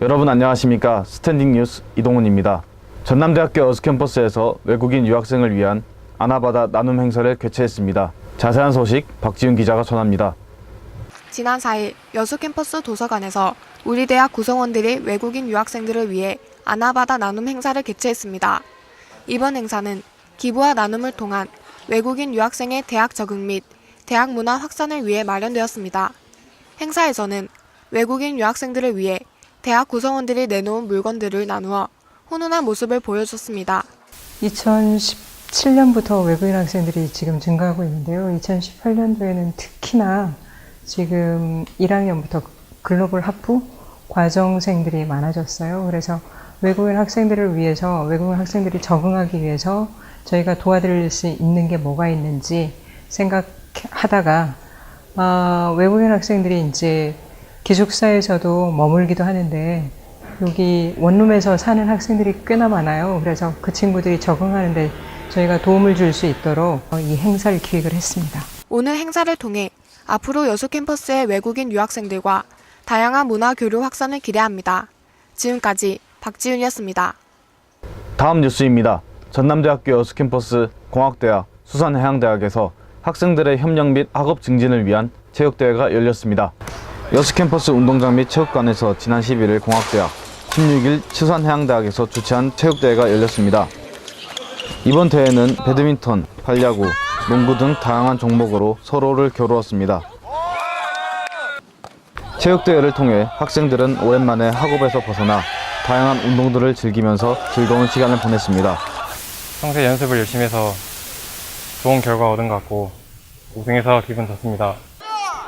여러분 안녕하십니까 스탠딩 뉴스 이동훈입니다. 전남대학교 어스 캠퍼스에서 외국인 유학생을 위한 아나바다 나눔 행사를 개최했습니다. 자세한 소식 박지훈 기자가 전합니다. 지난 4일 여수 캠퍼스 도서관에서 우리 대학 구성원들이 외국인 유학생들을 위해 아나바다 나눔 행사를 개최했습니다. 이번 행사는 기부와 나눔을 통한 외국인 유학생의 대학 적응 및 대학 문화 확산을 위해 마련되었습니다. 행사에서는 외국인 유학생들을 위해 대학 구성원들이 내놓은 물건들을 나누어 훈훈한 모습을 보여줬습니다. 2017년부터 외국인 학생들이 지금 증가하고 있는데요. 2018년도에는 특히나 지금 1학년부터 글로벌 학부 과정생들이 많아졌어요. 그래서 외국인 학생들을 위해서 외국인 학생들이 적응하기 위해서 저희가 도와드릴 수 있는 게 뭐가 있는지 생각하다가 아, 외국인 학생들이 이제 기숙사에서도 머물기도 하는데 여기 원룸에서 사는 학생들이 꽤나 많아요. 그래서 그 친구들이 적응하는데 저희가 도움을 줄 수 있도록 이 행사를 기획을 했습니다. 오늘 행사를 통해 앞으로 여수 캠퍼스의 외국인 유학생들과 다양한 문화 교류 확산을 기대합니다. 지금까지 박지윤이었습니다. 다음 뉴스입니다. 전남대학교 여수 캠퍼스 공학대학 수산해양대학에서 학생들의 협력 및 학업 증진을 위한 체육대회가 열렸습니다. 여수 캠퍼스 운동장 및 체육관에서 지난 11일 공학대학, 16일 수산해양대학에서 주최한 체육대회가 열렸습니다. 이번 대회는 배드민턴, 팔야구, 농구 등 다양한 종목으로 서로를 겨루었습니다. 체육대회를 통해 학생들은 오랜만에 학업에서 벗어나 다양한 운동들을 즐기면서 즐거운 시간을 보냈습니다. 평소에 연습을 열심히 해서 좋은 결과 얻은 것 같고 우승해서 기분 좋습니다.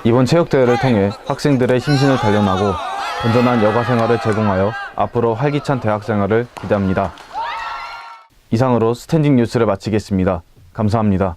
이번 체육대회를 통해 학생들의 심신을 단련하고 건전한 여가 생활을 제공하여 앞으로 활기찬 대학 생활을 기대합니다. 이상으로 스탠딩 뉴스를 마치겠습니다. 감사합니다.